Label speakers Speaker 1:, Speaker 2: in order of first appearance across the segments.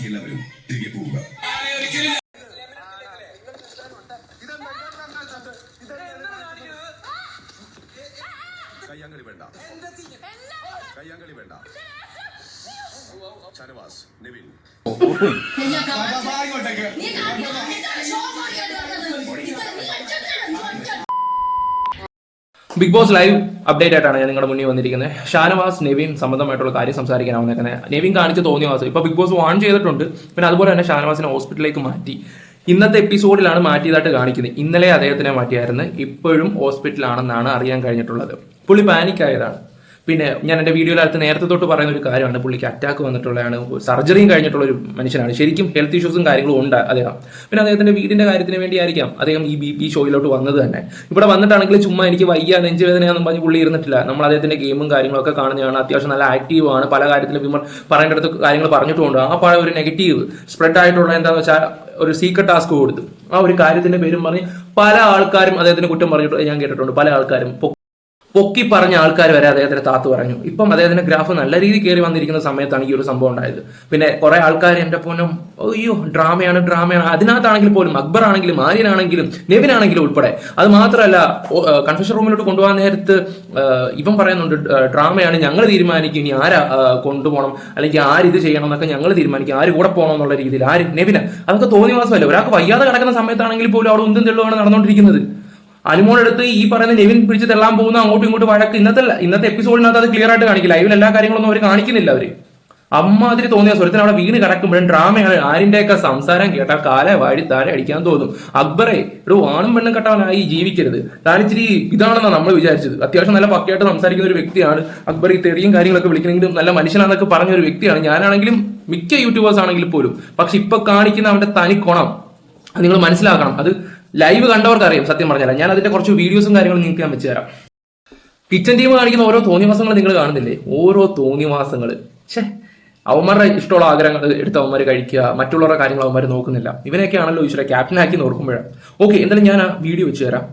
Speaker 1: ബാക്കി എല്ലാവരും തിരികെ പോവുക. കയ്യാങ്കളി വേണ്ട. കയ്യാങ്കളി വേണ്ട. Shanavas Nivin.
Speaker 2: Bigg Boss live update ആയിട്ടാണ് ഞാൻ നിങ്ങളുടെ മുന്നിൽ വന്നിരിക്കുന്നത്. ഷാനവാസ് നെവിൻ സംബന്ധമായിട്ടുള്ള കാര്യം സംസാരിക്കാൻ വന്നേക്കുന്നത് നെവിൻ കാണിച്ച് തോന്നിയ വാസ് ഇപ്പൊ ബിഗ് ബോസ് വാൺ ചെയ്തിട്ടുണ്ട്. പിന്നെ അതുപോലെ തന്നെ ഷാനവാസിനെ ഹോസ്പിറ്റലിലേക്ക് മാറ്റി. ഇന്നത്തെ എപ്പിസോഡിലാണ് മാറ്റിയതായിട്ട് കാണിക്കുന്നത്. ഇന്നലെ അദ്ദേഹത്തിനെ മാറ്റിയായിരുന്നു. ഇപ്പോഴും ഹോസ്പിറ്റലാണെന്നാണ് അറിയാൻ കഴിഞ്ഞിട്ടുള്ളത്. പുള്ളി പാനിക് ആയതാണ്. പിന്നെ ഞാൻ എന്റെ വീഡിയോയിലകത്ത് നേരത്തെ തൊട്ട് പറയുന്ന ഒരു കാര്യമാണ്. പുള്ളിക്ക് അറ്റാക്ക് വന്നിട്ടുള്ളതാണ് സർജറിയും കഴിഞ്ഞിട്ടുള്ള ഒരു മനുഷ്യനാണ്. ശരിക്കും ഹെൽത്ത് ഇഷ്യൂസും കാര്യങ്ങളും ഉണ്ട് അദ്ദേഹം. പിന്നെ അദ്ദേഹത്തിന്റെ വീടിന്റെ കാര്യത്തിന് വേണ്ടിയായിരിക്കാം അദ്ദേഹം ഈ ബി പി ഷോയിലോട്ട് വന്നത് തന്നെ. ഇവിടെ വന്നിട്ടാണെങ്കിൽ ചുമ്മാ എനിക്ക് വയ്യ നെഞ്ചുവേദനയാണെന്ന് പറഞ്ഞ് പുള്ളി ഇരുന്നിട്ടില്ല. നമ്മൾ അദ്ദേഹത്തിന്റെ ഗെയിമും കാര്യങ്ങളൊക്കെ കാണുന്നതാണ്. അത്യാവശ്യം നല്ല ആക്റ്റീവ് ആണ്. പല കാര്യത്തിലും വിമർ പറയേണ്ടടുത്ത് കാര്യങ്ങൾ പറഞ്ഞിട്ടുണ്ട്. ആ പഴയ ഒരു നെഗറ്റീവ് സ്പ്രെഡ് ആയിട്ടുള്ള എന്താണെന്ന് വെച്ചാൽ ഒരു സീക്രട്ട് ടാസ്ക് കൊടുത്തു. ആ ഒരു കാര്യത്തിന്റെ പേരും പറഞ്ഞ് പല ആൾക്കാരും അദ്ദേഹത്തിന് കുറ്റം പറഞ്ഞിട്ട് ഞാൻ കേട്ടിട്ടുണ്ട്. പല ആൾക്കാരും പൊക്കി പറഞ്ഞ ആൾക്കാർ വരെ അദ്ദേഹത്തിന്റെ താത്ത് പറഞ്ഞു. ഇപ്പം അദ്ദേഹത്തിന്റെ ഗ്രാഫ് നല്ല രീതിയിൽ കയറി വന്നിരിക്കുന്ന സമയത്താണ് ഈ ഒരു സംഭവം ഉണ്ടായത്. പിന്നെ കുറെ ആൾക്കാർ എന്റെ പോലും അയ്യോ ഡ്രാമയാണ് ഡ്രാമയാണ്. അതിനകത്താണെങ്കിൽ പോലും അക്ബർ ആണെങ്കിലും ആര്യനാണെങ്കിലും നെവിൻ ആണെങ്കിലും ഉൾപ്പെടെ. അത് മാത്രമല്ല കൺഫ്യൂഷൻ റൂമിലോട്ട് കൊണ്ടുപോകാൻ നേരത്ത് ഇവൻ പറയുന്നുണ്ട് ഡ്രാമയാണ് ഞങ്ങൾ തീരുമാനിക്കും ഇനി ആരാ കൊണ്ടുപോകണം അല്ലെങ്കിൽ ആര് ഇത് ചെയ്യണം എന്നൊക്കെ ഞങ്ങൾ തീരുമാനിക്കും ആര് കൂടെ പോകണം എന്നുള്ള രീതിയിൽ ആര് നെവിന്. അതൊക്കെ തോന്നിയ മാസമല്ല ഒരാൾക്ക് വയ്യാതെ കിടക്കുന്ന സമയത്താണെങ്കിൽ പോലും അവിടെ ഉന്തും തെള്ളുമാണ് നടന്നുകൊണ്ടിരിക്കുന്നത്. അനുമോളെടുത്ത് ഈ പറയുന്ന നെവിൻ പിടിച്ച് തെള്ളാൻ പോകുന്ന അങ്ങോട്ടും ഇങ്ങോട്ടും വഴക്ക് ഇന്നത്തെ ഇന്നത്തെ എപ്പിസോഡിനകത്ത് അത് ക്ലിയർ ആയിട്ട് കാണിക്കില്ല. ലൈവിൽ എല്ലാ കാര്യങ്ങളൊന്നും അവർ കാണിക്കുന്നില്ല അവർ. അമ്മാതിരി തോന്നിയ സ്വരത്തിന് അവിടെ വീണ് കിടക്കുമ്പോഴും ഡ്രാമയാണ് ആരിന്റെയൊക്കെ സംസാരം കേട്ടാൽ കാലെ വാഴി താരെ അടിക്കാൻ തോന്നും. അക്ബറെ ഒരു ആണും പെണ്ണും കെട്ടവനായി ജീവിക്കരുത്. താൻ ഇച്ചിരി ഇതാണെന്നാണ് നമ്മൾ വിചാരിച്ചത്. അത്യാവശ്യം നല്ല പക്കയായിട്ട് സംസാരിക്കുന്ന ഒരു വ്യക്തിയാണ്. അക്ബർ ഈ തെറിയും കാര്യങ്ങളൊക്കെ വിളിക്കണമെങ്കിലും നല്ല മനുഷ്യനാണെന്നൊക്കെ പറഞ്ഞ ഒരു വ്യക്തിയാണ്. ഞാനാണെങ്കിലും മിക്ക യൂട്യൂബേഴ്സ് ആണെങ്കിൽ പോലും. പക്ഷെ ഇപ്പൊ കാണിക്കുന്ന അവന്റെ തനിക്കോണം. കുണം അത് നിങ്ങൾ മനസ്സിലാക്കണം. അത് ലൈവ് കണ്ടവർക്ക് അറിയാം സത്യം പറഞ്ഞാൽ. ഞാൻ അതിന്റെ കുറച്ച് വീഡിയോസും കാര്യങ്ങളും നിങ്ങൾക്ക് ഞാൻ വെച്ച് തരാം. കിച്ചൺ ടീം കാണിക്കുന്ന ഓരോ തോന്നിവാസങ്ങൾ നിങ്ങൾ കാണുന്നില്ലേ? ഓരോ തോന്നിവാസങ്ങൾ ഛേ അവന്മാരുടെ ഇഷ്ടമുള്ള ആഗ്രഹങ്ങൾ എടുത്ത് അവന്മാർ കഴിക്കുക മറ്റുള്ളവരുടെ കാര്യങ്ങൾ അവന്മാർ നോക്കുന്നില്ല. ഇവനൊക്കെ ആണല്ലോ ഈശ്വര ക്യാപ്റ്റൻ ആക്കി നോക്കുമ്പോഴാണ് ഓക്കെ എന്തായാലും ഞാൻ ആ വീഡിയോ വെച്ച് തരാം.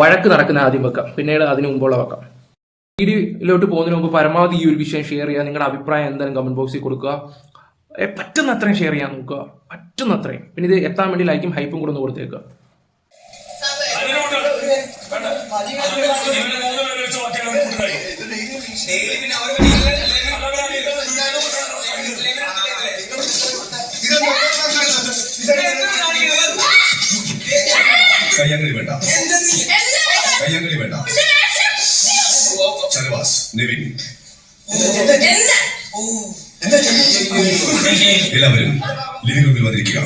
Speaker 2: വഴക്ക് നടക്കുന്ന ആദ്യം വെക്കാം. പിന്നീട് അതിന് മുമ്പുള്ള വെക്കാം. വീഡിയോയിലോട്ട് പോകുന്നതിന് മുമ്പ് പരമാവധി ഈ ഒരു വിഷയം ഷെയർ ചെയ്യുക. നിങ്ങളുടെ അഭിപ്രായം എന്തായാലും കമന്റ് ബോക്സിൽ കൊടുക്കുക. ഏ, പറ്റുന്ന അത്രയും ഷെയർ ചെയ്യാൻ നോക്കുക. പറ്റുന്ന അത്രയും പിന്നെ ഇത് എത്താൻ വേണ്ടി ലൈക്കും ഹൈപ്പും കൂടെ ഒന്ന് കൊടുത്തേക്കുക.
Speaker 1: കയ്യാങ്കളി വേണ്ട കയ്യാങ്കളി വേണ്ട ഷാനവാസ് നിവിൻ എല്ലാവരും ലിവിംഗ് റൂമിൽ വന്നിരിക്കുക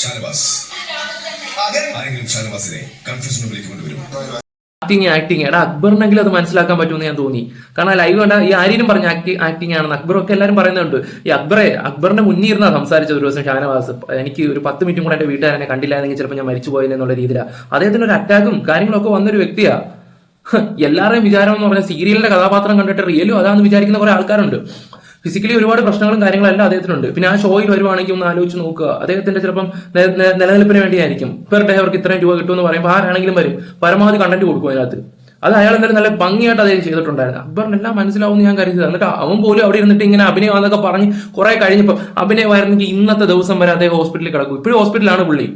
Speaker 1: ഷാനവാസ്. ആരെങ്കിലും ഷാനവാസിനെ കൺഫ്യൂഷൻ റൂമിലേക്ക് കൊണ്ടുവരും
Speaker 2: ആക്ടിങ് ആക്ടിങ് എടാ അക്ബറിനെങ്കിലും അത് മനസ്സിലാക്കാൻ പറ്റുമെന്ന് ഞാൻ തോന്നി. കാരണം ലൈവ് കണ്ട ഈ ആര്യനും പറഞ്ഞ ആക്ടിങ് ആണെന്ന് അക്ബറൊക്കെ എല്ലാവരും പറയുന്നുണ്ട്. ഈ അക്ബറെ അക്ബറിന്റെ മുന്നിൽ ഇരുന്നാ സംസാരിച്ച ഒരു ദിവസം ഷാനവാസ്. എനിക്ക് ഒരു പത്ത് മിനിറ്റും കൂടെ എന്റെ വീട്ടുകാരനെ കണ്ടില്ലായിരുന്നെങ്കിൽ ചിലപ്പോൾ ഞാൻ മരിച്ചു പോയില്ല എന്നുള്ള രീതിയിലാണ് അദ്ദേഹത്തിന് ഒരു അറ്റാക്കും കാര്യങ്ങളൊക്കെ വന്നൊരു വ്യക്തിയാണ് എല്ലാവരുടെയും വിചാരം എന്ന് പറഞ്ഞാൽ സീരിയലിന്റെ കഥാപാത്രം കണ്ടിട്ട് റിയലും അതാന്ന് വിചാരിക്കുന്ന കുറെ ആൾക്കാരുണ്ട്. ഫിസിക്കലി ഒരുപാട് പ്രശ്നങ്ങളും കാര്യങ്ങളും കാര്യങ്ങളെല്ലാം അദ്ദേഹത്തിനുണ്ട്. പിന്നെ ആ ഷോയിൽ വരുവാണെങ്കിൽ ഒന്ന് ആലോചിച്ച് നോക്കുക. അദ്ദേഹത്തിന്റെ ചിലപ്പം നിലനിൽപ്പിന് വേണ്ടിയായിരിക്കും. പെർ ഡേ അവർക്ക് ഇത്രയും രൂപ കിട്ടുമെന്ന് പറയുമ്പോൾ ആരാണെങ്കിലും വരും. പരമാവധി കണ്ടന്റ് കൊടുക്കും അതിനകത്ത്. അത് അയാൾ എന്തായാലും നല്ല ഭംഗിയായിട്ട് അദ്ദേഹം ചെയ്തിട്ടുണ്ടായിരുന്നു. അക്ബറിന് എല്ലാം മനസ്സിലാവുമെന്ന് ഞാൻ കരുതി എന്നിട്ട് അവൻ പോലും അവിടെ ഇരുന്നിട്ട് ഇങ്ങനെ അഭിനയം അഭിനയമാണെന്നൊക്കെ പറഞ്ഞ് കുറെ കഴിഞ്ഞപ്പോൾ അഭിനയമായിരുന്നെങ്കിൽ ഇന്നത്തെ ദിവസം വരെ അദ്ദേഹം ഹോസ്പിറ്റലിൽ കിടക്കും. ഇപ്പോഴും ഹോസ്പിറ്റലാണ് പുള്ളി.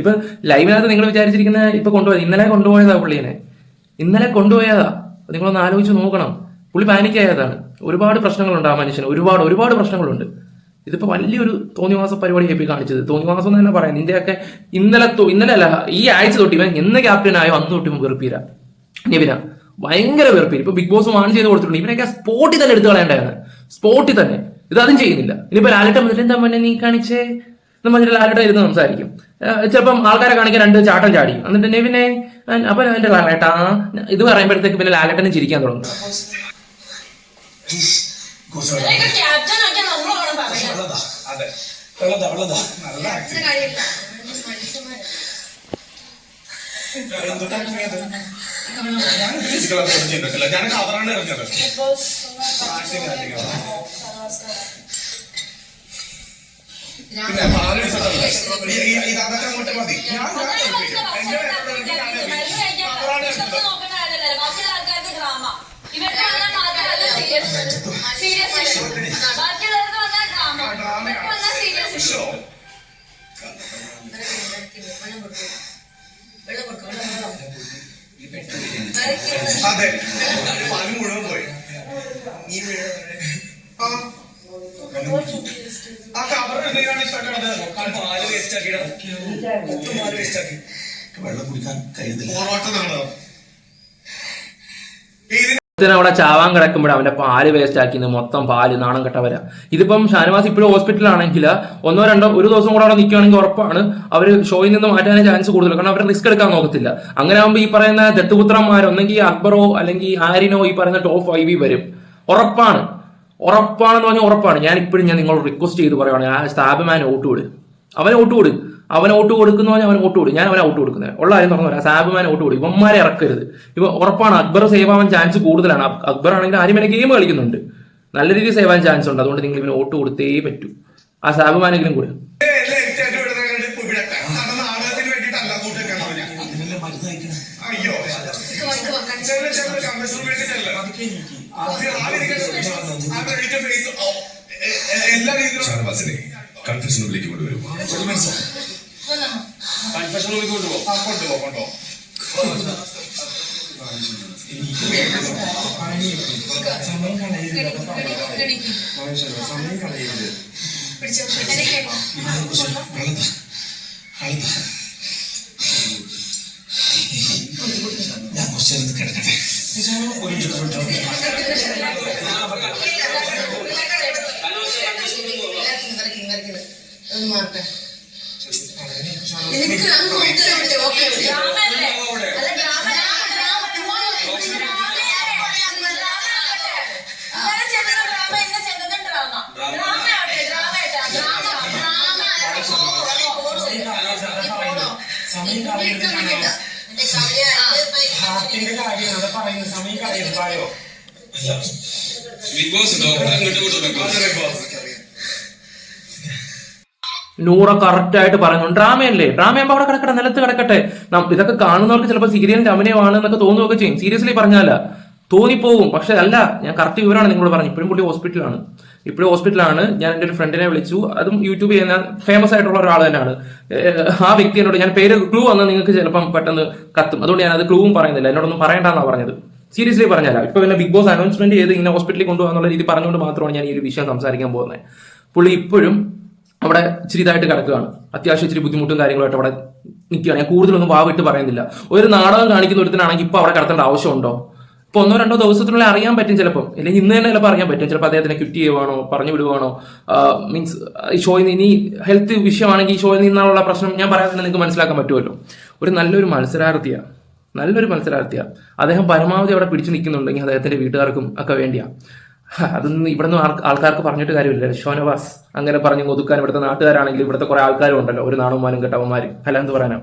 Speaker 2: ഇപ്പൊ ലൈവിനകത്ത് നിങ്ങൾ വിചാരിച്ചിരിക്കുന്ന ഇപ്പൊ കൊണ്ടുപോയത് ഇന്നലെ കൊണ്ടുപോയതാ പുള്ളിനെ ഇന്നലെ കൊണ്ടുപോയതാ. നിങ്ങളൊന്ന് ആലോചിച്ച് നോക്കണം. പുള്ളി പാനിക് ആയതാണ് ഒരുപാട് പ്രശ്നങ്ങളുണ്ട് ആ മനുഷ്യന്. ഒരുപാട് ഒരുപാട് പ്രശ്നങ്ങളുണ്ട്. ഇതിപ്പോ വലിയൊരു തോന്നിവാസ പരിപാടി ഹെപ്പി കാണിച്ചത്. തോന്നിവാസം എന്ന് തന്നെ പറയാം. ഇന്ത്യയൊക്കെ ഇന്നലെ ഇന്നലെ അല്ല ഈ ആഴ്ച തൊട്ട് ഇവൻ എന്ന് ക്യാപ്റ്റൻ ആയോ അന്ന് തൊട്ട് വെറുപ്പീര. നിവിന. ഭയങ്കര വെറുപ്പീര്. ഇപ്പൊ ബിഗ് ബോസ് വാൺ ചെയ്ത് കൊടുത്തിട്ടുണ്ട്. ഇവനൊക്കെ സ്പോട്ടിൽ തന്നെ എടുത്തു കളയേണ്ടതാണ് സ്പോട്ടിൽ തന്നെ. ഇത് അതും ചെയ്യുന്നില്ല. ഇനിയിപ്പോ ലാലട്ടം വന്നിട്ട് എന്താ മന്നെ നീ കാണിച്ചേ? എന്ന് പറഞ്ഞിട്ട് ലാലട്ടം ഇരുന്ന് സംസാരിക്കും. ചിലപ്പം ആൾക്കാരെ കാണിക്കാൻ രണ്ട് ചാട്ടം ചാടി. എന്നിട്ട് അഹ് അപ്പൊ എന്റെ ലാലേട്ടാ ഇത് പറയുമ്പോഴത്തേക്ക് പിന്നെ ലാലേട്ടനും ചിരിക്കാൻ തുടങ്ങും
Speaker 3: ക്യാപ്റ്റൻ ഒക്കെ നമ്മളോട് പറയാം
Speaker 4: അതെ. വെള്ളതാ വെള്ളതാ. നല്ല
Speaker 1: ഞാൻ ഫിസിക്കൽ ചെയ്തിട്ടില്ല. ഞാൻ കവറാണ്
Speaker 3: ബോസ്
Speaker 1: പിന്നെ പാൽ അതൊക്കെ അങ്ങോട്ട് മതി. ഞാൻ. കവറാണ് എറിഞ്ഞത്
Speaker 3: സീരിയസ് സീരിയസ് ബാക്കിയുള്ളവർക്ക് വന്നാൽ ഡ്രാമ ഇവർക്ക് വന്നാൽ സീരിയസ്
Speaker 1: ഇഷ്യൂ അതെ പാൽ മുഴുവൻ പോയി ആ. ആ കവർ എന്തെങ്കിലും ഇഷ്ടപ്പെട്ടത് പാൽ വേസ്റ്റ് ആക്കിയിട്ട് പാൽ വേസ്റ്റ് ആക്കി
Speaker 4: വെള്ളം കുടിക്കാൻ കഴിയുന്നില്ല
Speaker 1: പോറാട്ടതാണോ ഇതിന്
Speaker 2: ഇതിന് അവിടെ ചാവാൻ കിടക്കുമ്പോൾ അവന്റെ പാൽ വേസ്റ്റ് ആക്കി മൊത്തം പാൽ നാണം കെട്ടവരാ ഇതിപ്പം ഷാനവാസ് ഇപ്പോഴും ഹോസ്പിറ്റലാണെങ്കിൽ ഒന്നോ രണ്ടോ ഒരു ദിവസം കൂടെ അവിടെ നിൽക്കുകയാണെങ്കിൽ ഉറപ്പാണ് അവർ ഷോയിൽ നിന്ന് മാറ്റാനേ ചാൻസ് കൂടുതൽ. കാരണം അവർ റിസ്ക് എടുക്കാൻ നോക്കത്തില്ല. അങ്ങനെ ആകുമ്പോൾ ഈ പറയുന്ന ദത്തുപുത്രന്മാർ ഒന്നെങ്കിൽ അക്ബറോ അല്ലെങ്കിൽ ആരിനോ ഈ പറയുന്ന ടോപ്പ് ഫൈവ് വരും. ഉറപ്പാണ്. ഉറപ്പാണെന്ന് പറഞ്ഞാൽ ഉറപ്പാണ്. ഞാൻ ഇപ്പോഴും ഞാൻ നിങ്ങളോട് റിക്വസ്റ്റ് ചെയ്ത് പറയുവാണ്. ആ സ്ഥാപമാൻ വോട്ട് കൊടു അവനെ വോട്ട് കൊടു. അവൻ വോട്ട് കൊടുക്കുന്നു പറഞ്ഞാൽ അവൻ വോട്ട് കൊടുക്കും ഞാൻ അവനെ ഔട്ട് കൊടുക്കുന്നത് ഉള്ള കാര്യം തുറന്നു വരാം സാബുമാൻ വോട്ട് കൊടുക്കും ഇവന്മാരെ ഇറക്കരുത്. ഇവ ഉറപ്പാണ്. അക്ബർ സേവ് ആവാൻ ചാൻസ് കൂടുതലാണ്. അക്- അക്ബർ ആണെങ്കിൽ ആരും ഗെയിം കളിക്കുന്നുണ്ട്. നല്ല രീതിയിൽ സേവ് ആവാൻ ചാൻസ് ഉണ്ട്. അതുകൊണ്ട് നിങ്ങൾ ഇവന് വോട്ട് കൊടുത്തേ പറ്റൂ. ആ സാബുമാനെങ്കിലും കൂടെ?
Speaker 1: എല്ലാ രീതിയിലും
Speaker 4: ഷാനവാസിനെ കൺഫ്യൂഷനിലേക്ക് കൊണ്ടുവരും
Speaker 1: കൺഫെഷൻ റൂമിൽ കൊണ്ടുപോകും ആ കൊണ്ടുപോ കൊണ്ടുപോ.
Speaker 4: ഞാൻ കുറച്ചു കിടക്കട്ടെ.
Speaker 5: സമയം കളയരുത് ഹാർട്ടിന്റെ കാര്യം അവിടെ പറയുന്നത് സമയം കളയരുതായോ
Speaker 6: ബിഗ് ബോസ് അങ്ങോട്ട്
Speaker 2: നൂറ ആയിട്ട് പറഞ്ഞു. ഡ്രാമയല്ലേ? ഡ്രാമയാകുമ്പോൾ അവിടെ കിടക്കട്ടെ നിലത്ത് കിടക്കട്ടെ. ഇതൊക്കെ കാണുന്നവർക്ക് ചിലപ്പോൾ സീരിയലിന്റെ അഭിനയമാണ് എന്നൊക്കെ തോന്നുകയൊക്കെ ചെയ്യും. സീരിയസ്ലി പറഞ്ഞാല. തോന്നിപ്പോവും. പക്ഷെ അല്ല ഞാൻ കറക്റ്റ് വിവരമാണ് നിങ്ങളോട് പറഞ്ഞു ഇപ്പോഴും പുള്ളി ഹോസ്പിറ്റലാണ് ഇപ്പോഴും ഹോസ്പിറ്റലാണ് ഞാൻ എന്റെ ഒരു ഫ്രണ്ടിനെ വിളിച്ചു. അതും യൂട്യൂബ് ചെയ്യുന്ന ഫേമസ് ആയിട്ടുള്ള ഒരാൾ തന്നെയാണ്. ആ വ്യക്തി എന്നോട് ഞാൻ പേര് ക്ലൂ വന്നാൽ നിങ്ങൾക്ക് ചിലപ്പം പെട്ടെന്ന് കത്തും. അതുകൊണ്ട് ഞാൻ അത് ക്ലൂവും പറയുന്നില്ല. എന്നോടൊന്നും പറയണ്ടെന്നാണ് പറഞ്ഞത്. സീരിയസ്ലി പറഞ്ഞല്ല ഇപ്പൊ പിന്നെ ബിഗ് ബോസ് അനൗൺസ്മെന്റ് ചെയ്ത് ഇങ്ങനെ ഹോസ്പിറ്റലിൽ കൊണ്ടുപോകാന്നുള്ള രീതി പറഞ്ഞുകൊണ്ട് മാത്രമാണ് ഞാൻ ഈ ഒരു വിഷയം സംസാരിക്കാൻ പോകുന്നത്. പുള്ളി ഇപ്പോഴും അവിടെ ഇച്ചിരി ഇതായിട്ട് കിടക്കുകയാണ്. അത്യാവശ്യം ഇച്ചിരി ബുദ്ധിമുട്ടും കാര്യങ്ങളുമായിട്ട് അവിടെ നിൽക്കുകയാണ്. ഞാൻ കൂടുതലൊന്നും വാവിട്ട് പറയുന്നില്ല. ഒരു നാടകം കാണിക്കുന്ന ഒരുത്തനാണെങ്കിൽ ഇപ്പൊ അവിടെ കിടത്തേണ്ട ആവശ്യമുണ്ടോ? ഇപ്പൊ ഒന്നോ രണ്ടോ ദിവസത്തിനുള്ളിൽ അറിയാൻ പറ്റും ചിലപ്പോൾ അല്ലെങ്കിൽ ഇന്ന് തന്നെ ചിലപ്പോൾ അറിയാൻ പറ്റും. ചിലപ്പോൾ അദ്ദേഹത്തിനെ ക്വിറ്റ് ചെയ്യുവാണോ പറഞ്ഞു വിടുവാണോ മീൻസ് ഈ ഷോയിൽ നിന്ന് ഇനി ഹെൽത്ത് വിഷയമാണെങ്കിൽ ഈ ഷോയിൽ നിന്നുള്ള പ്രശ്നം ഞാൻ പറയാതെ നിങ്ങൾക്ക് മനസ്സിലാക്കാൻ പറ്റുമല്ലോ. ഒരു നല്ലൊരു മത്സരാർത്ഥിയാണ് നല്ലൊരു മത്സരാർത്ഥിയാണ് അദ്ദേഹം പരമാവധി അവിടെ പിടിച്ചു നിൽക്കുന്നുണ്ടെങ്കിൽ അദ്ദേഹത്തിന്റെ വീട്ടുകാർക്കും ഒക്കെ വേണ്ടിയാണ് അതൊന്നും ഇവിടെ നിന്ന് ആൾക്കാർക്ക് പറഞ്ഞിട്ട് കാര്യമില്ല. ഷോനവാസ് അങ്ങനെ പറഞ്ഞു ഒതുക്കാൻ ഇവിടുത്തെ നാട്ടുകാരാണെങ്കിലും ഇവിടുത്തെ കുറെ ആൾക്കാരും ഉണ്ടല്ലോ. ഒരു നാണവന്മാരും കെട്ടവന്മാരും. അല്ല എന്ത് പറയാനാ?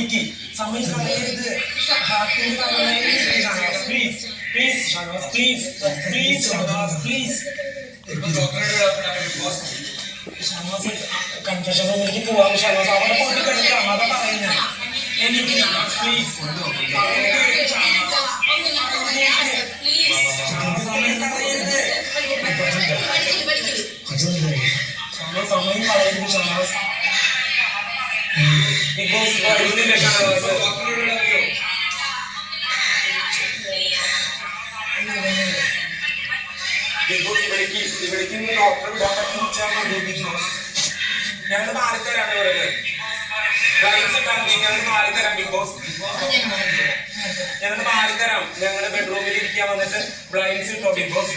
Speaker 5: ഷാനവാസ് എനിക്ക് സമയം കളയരുത് ഹാർട്ടിന്റെ Shanavas please please Shanavas please please Shanavas please Shanavas confession റൂമിലേക്ക് പോവാം ഷാനവാസ് അവിടെ പോയിട്ട് കിടക്കാം അതാ പറയുന്നത് എനിക്ക് പ്ലീസ് സമയം കളയരുത് ഷാനവാസ് സമയം കളയരുത് ഷാനവാസ് ബിഗ് ഞങ്ങൾ മാറിത്തരാം. ഞങ്ങളുടെ ബെഡ്റൂമിൽ ഇരിക്കാൻ വന്നിട്ട് ബ്ലൈൻഡ്സ് ഇട്ടോ ബിഗ് ബോസ്?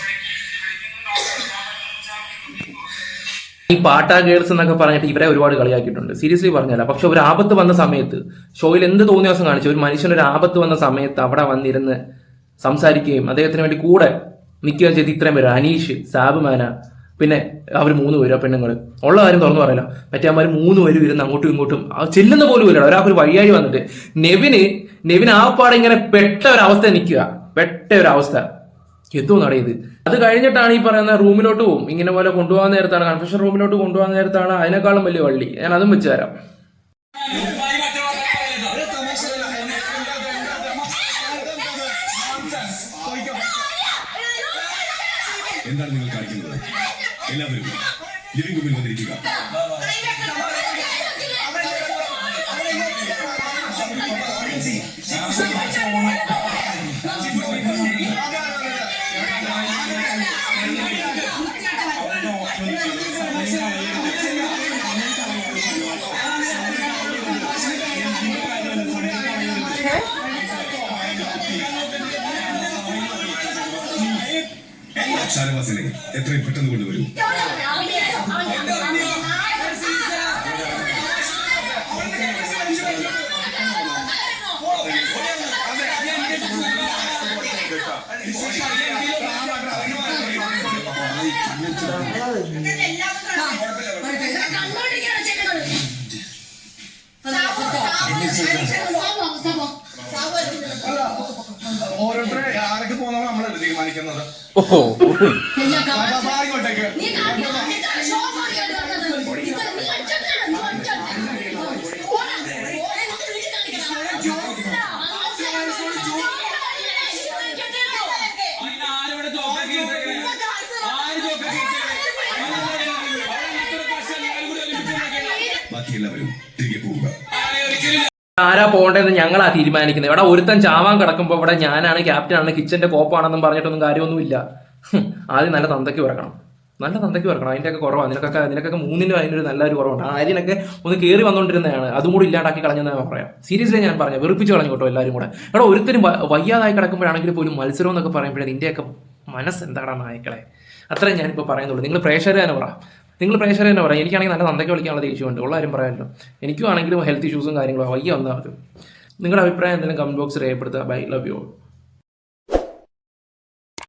Speaker 2: ഈ പാട്ട ഗേൾസ് എന്നൊക്കെ പറഞ്ഞിട്ട് ഇവരെ ഒരുപാട് കളിയാക്കിയിട്ടുണ്ട്. സീരിയസ്ലി പറഞ്ഞല്ല പക്ഷെ ഒരു ആപത്ത് വന്ന സമയത്ത് ഷോയിൽ എന്ത് തോന്നിയ ദിവസം കാണിച്ചു? ഒരു മനുഷ്യൻ ഒരു ആപത്ത് വന്ന സമയത്ത് അവിടെ വന്നിരുന്ന് സംസാരിക്കുകയും അദ്ദേഹത്തിന് വേണ്ടി കൂടെ നിൽക്കുകയും ചെയ്ത് ഇത്രയും പേര്. അനീഷ് സാബുമാന പിന്നെ അവർ മൂന്ന് പേരും പെണ്ണുങ്ങൾ ഉള്ള കാര്യം തുറന്നു പറയില്ല. മറ്റേ അമ്മമാർ മൂന്ന് പേരും ഇരുന്ന് അങ്ങോട്ടും ഇങ്ങോട്ടും ചെല്ലുന്ന പോലും ഇല്ല. ഒരാൾക്ക് ഒരു വഴിയായി വന്നിട്ട്. നെവിന് നെവിന് ആ പാടെ ഇങ്ങനെ പെട്ട ഒരവസ്ഥ നിൽക്കുക. പെട്ട ഒരു എന്തോ നടയത് അത് കഴിഞ്ഞിട്ടാണ് ഈ പറയുന്ന റൂമിലോട്ട് പോകും ഇങ്ങനെ പോലെ കൊണ്ടുപോകാൻ നേരത്താണ്. കൺഫെഷൻ റൂമിലോട്ട് കൊണ്ടുപോകാൻ നേരത്താണ് അതിനേക്കാളും വലിയ വള്ളി. ഞാൻ അതും വെച്ച് തരാം.
Speaker 1: എന്താണ് നിങ്ങൾ കാണിക്കുന്നത്? എല്ലാവരും ലിവിംഗ് റൂമിൽ വന്നിരിക്കുക. ഷാനവാസിനെ എത്രയും പെട്ടെന്ന് കൊണ്ടുവരൂ.
Speaker 4: ഓരോരുത്തരെ തീരുമാനിക്കുന്നത്
Speaker 5: ആരാ
Speaker 2: പോകേണ്ടതെന്ന് ഞങ്ങളാ തീരുമാനിക്കുന്നത്. ഇവിടെ ഒരുത്തൻ ചാവാൻ കിടക്കുമ്പോൾ ഇവിടെ ഞാനാണ് ക്യാപ്റ്റൻ ആണ് കിച്ചന്റെ കോപ്പാണെന്നും പറഞ്ഞിട്ടൊന്നും കാര്യമൊന്നുമില്ല. ആദ്യം നല്ല തന്തയ്ക്ക് പിറക്കണം നല്ല തന്തയ്ക്ക് പിറക്കണം അതിന്റെയൊക്കെ കുറവാണ് നിനക്കൊക്കെ നിനക്കൊക്കെ മൂന്നിനും അതിനൊരു നല്ലൊരു കുറവുണ്ട്. ആര്യനൊക്കെ ഒന്ന് കയറി വന്നുകൊണ്ടിരുന്നതാണ് അതും കൂടി ഇല്ലാണ്ടാക്കി കളഞ്ഞെന്ന് ഞാൻ പറയാം. സീരിയസ്ലി ഞാൻ പറഞ്ഞു വെറുപ്പിച്ച് കളഞ്ഞു കേട്ടോ എല്ലാവരും കൂടെ. എടാ ഒരുത്തരും വയ്യാതായി കിടക്കുമ്പോഴാണെങ്കിൽ പോലും മത്സരം എന്നൊക്കെ പറയുമ്പോഴേ നിന്റെയൊക്കെ മനസ്സ് എന്താടാ നായക്കളെ? അത്രയും ഞാനിപ്പോൾ പറയുന്നുള്ളൂ. നിങ്ങൾ പ്രേക്ഷകരെ തന്നെ പറ. നിങ്ങൾ പ്രേക്ഷകർ തന്നെ പറയാം. എനിക്കാണെങ്കിൽ നല്ല നന്ദയ്ക്ക് വിളിക്കാനുള്ള ദേഷ്യമുണ്ട്. ഉള്ള ആരും പറയാമല്ലോ. എനിക്കും ആണെങ്കിലും ഹെൽത്ത് ഇഷ്യൂസും കാര്യങ്ങളും വയ്യ മതി. നിങ്ങളുടെ അഭിപ്രായം എന്തെങ്കിലും കമന്റ് ബോക്സ് രേഖപ്പെടുത്തുക. Bye love you